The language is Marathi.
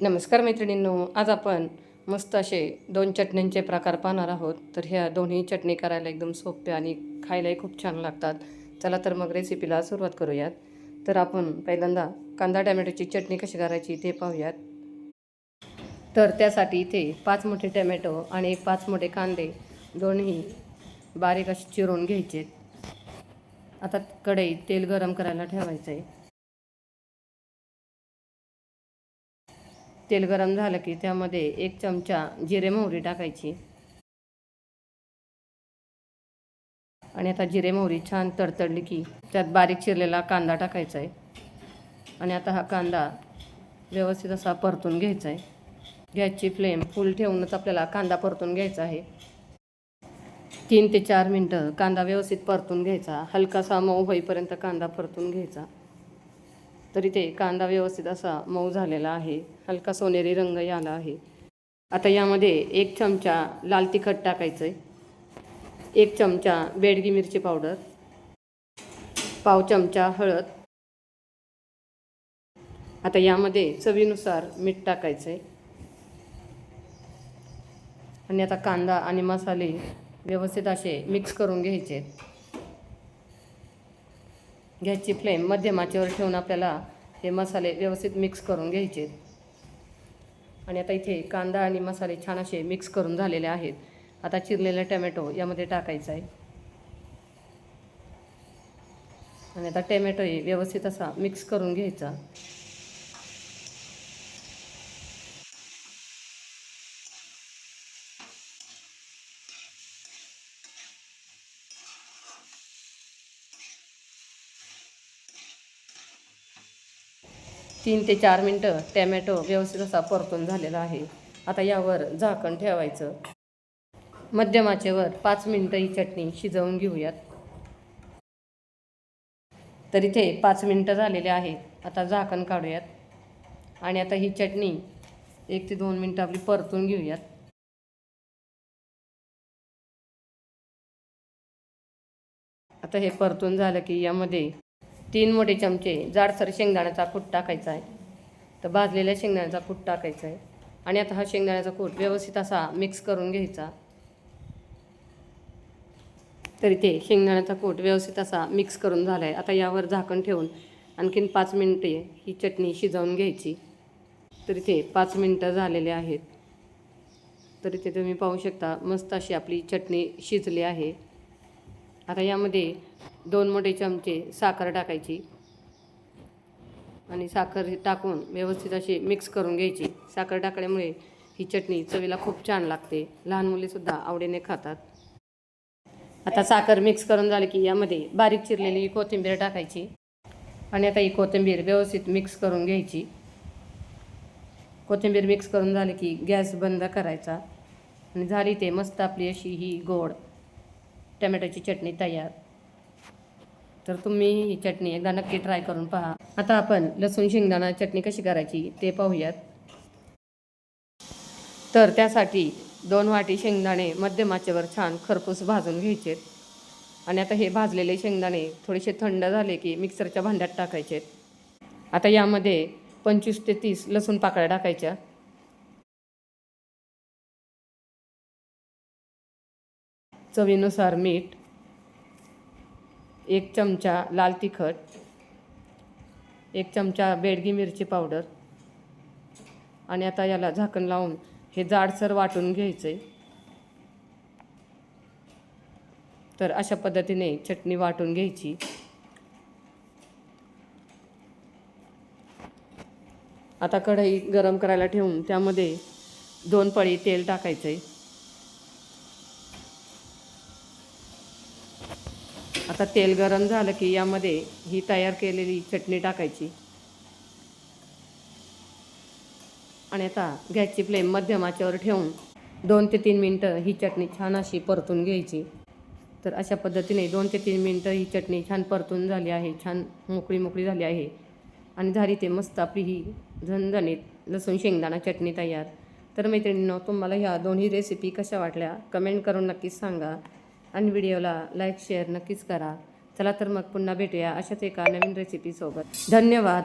नमस्कार मैत्रिणींनो आज आपण मस्त असे दोन चटण्यांचे प्रकार पाहणार आहोत. तर ह्या दोन्ही चटणी करायला एकदम सोप्या आणि खायलाही खूप छान लागतात. चला तर मग रेसिपीला सुरुवात करूयात. तर आपण पहिल्यांदा कांदा टॅमॅटोची चटणी कशी करायची ते पाहूयात. तर त्यासाठी इथे पाच मोठे टॅमॅटो आणि पाच मोठे कांदे दोन्ही बारीक असे चिरून घ्यायचे. आता कढईत तेल गरम करायला ठेवायचं आहे तेल गरम झालं की त्यामध्ये एक चमचा जिरे मोहरी टाकायची. आणि आता जिरे मोहरी छान तडतडली की त्यात बारीक चिरलेला कांदा टाकायचा आहे आणि आता हा कांदा व्यवस्थित असा परतून घ्यायचा आहे गॅसची फ्लेम फुल ठेवूनच आपल्याला कांदा परतून घ्यायचा आहे. तीन ते चार मिनटं कांदा व्यवस्थित परतून घ्यायचा. हलकासा मऊ होईपर्यंत कांदा परतून घ्यायचा. तर इथे कांदा व्यवस्थित असा मऊ झालेला आहे. हलका सोनेरी रंग आला आहे. आता यामध्ये एक चमचा लाल तिखट टाकायचं आहे एक चमचा बेडगी मिरची पावडर. पाव चमचा हळद. आता यामध्ये चवीनुसार मीठ टाकायचं आहे आणि आता कांदा आणि मसाले व्यवस्थित असे मिक्स करून घ्यायचे आहेत गॅसची फ्लेम मध्यम आचेवर ठेवून आपल्याला हे मसाले व्यवस्थित मिक्स करून घ्यायचे. आणि आता इथे कांदा आणि मसाले छान असे मिक्स करून झालेले आहेत. आता चिरलेला टमॅटो यामध्ये टाकायचा आहे. आणि आता टमॅटो हे व्यवस्थित असा मिक्स करून घ्यायचा. तीन ते चार मिनटं टॅमॅटो व्यवस्थित असा परतून झालेला आहे. आता यावर झाकण ठेवायचं. मध्यमाचेवर पाच मिनटं ही चटणी शिजवून घेऊयात. तर इथे पाच मिनटं झालेले आहेत. आता झाकण काढूयात. आणि आता ही चटणी एक ते दोन मिनटं आपली परतून घेऊयात. आता हे परतून झालं की यामध्ये तीन मोठे चमचे जाडसर शेंगदाण्याचा कूट टाकायचा आहे. तर भाजलेल्या शेंगदाण्याचा कूट टाकायचा आहे. आणि आता हा शेंगदाण्याचा कूट व्यवस्थित असा मिक्स करून घ्यायचा. तर इथे शेंगदाण्याचा कूट व्यवस्थित असा मिक्स करून झाला आहे आता यावर झाकण ठेवून आणखीन पाच मिनटे ही चटणी शिजवून घ्यायची. तर इथे पाच मिनटं झालेले आहेत. तर इथे तुम्ही पाहू शकता मस्त अशी आपली चटणी शिजली आहे. आता यामध्ये दोन मोठे चमचे साखर टाकायची आणि साखर टाकून व्यवस्थित अशी मिक्स करून घ्यायची. साखर टाकल्यामुळे ही चटणी चवीला खूप छान लागते. लहान मुलेसुद्धा आवडीने खातात. आता साखर मिक्स करून झाली की यामध्ये बारीक चिरलेली कोथिंबीर टाकायची आणि आता ही कोथिंबीर व्यवस्थित मिक्स करून घ्यायची. कोथिंबीर मिक्स करून झाली की गॅस बंद करायचा आणि झाली ते मस्त आपली अशी ही गोड टमॅटोची चटणी तयार. तर तुम्ही ही चटणी एकदा नक्की ट्राय करून पहा. आता आपण लसूण शेंगदाणा चटणी कशी करायची ते पाहूयात. तर त्यासाठी दोन वाटी शेंगदाणे मध्यमाचेवर छान खरपूस भाजून घ्यायचे. आणि आता हे भाजलेले शेंगदाणे थोडेसे थंड झाले की मिक्सरच्या भांड्यात टाकायचे. आता यामध्ये पंचवीस ते तीस लसूण पाकळ्या टाकायच्या. चवीनुसार मीठ एक चमचा लाल तिखट एक चमचा बेडगी मिरची पावडर. आणि आता याला झाकण लावून हे जाडसर वाटून घ्यायचं आहे तर अशा पद्धतीने चटणी वाटून घ्यायची. आता कढई गरम करायला ठेवून त्यामध्ये दोन पळी तेल टाकायचं आहे आता तेल गरम झालं की यामध्ये ही तयार केलेली चटणी टाकायची. आणि आता गॅसची फ्लेम मध्यमाच्यावर ठेवून दोन ते तीन मिनटं ही चटणी छान अशी परतून घ्यायची. तर अशा पद्धतीने दोन ते तीन मिनटं ही चटणी छान परतून झाली आहे छान मोकळी मोकळी झाली आहे. आणि झाली ते मस्त आपली ही झणझणीत लसूण शेंगदाणा चटणी तयार. तर मैत्रिणींनो तुम्हाला ह्या दोन्ही रेसिपी कशा वाटल्या? कमेंट करून नक्कीच सांगा. आणि व्हिडिओला लाईक शेअर नक्कीच करा. चला तर मग पुन्हा भेटूया अशाच एका नवीन रेसिपीसोबत धन्यवाद.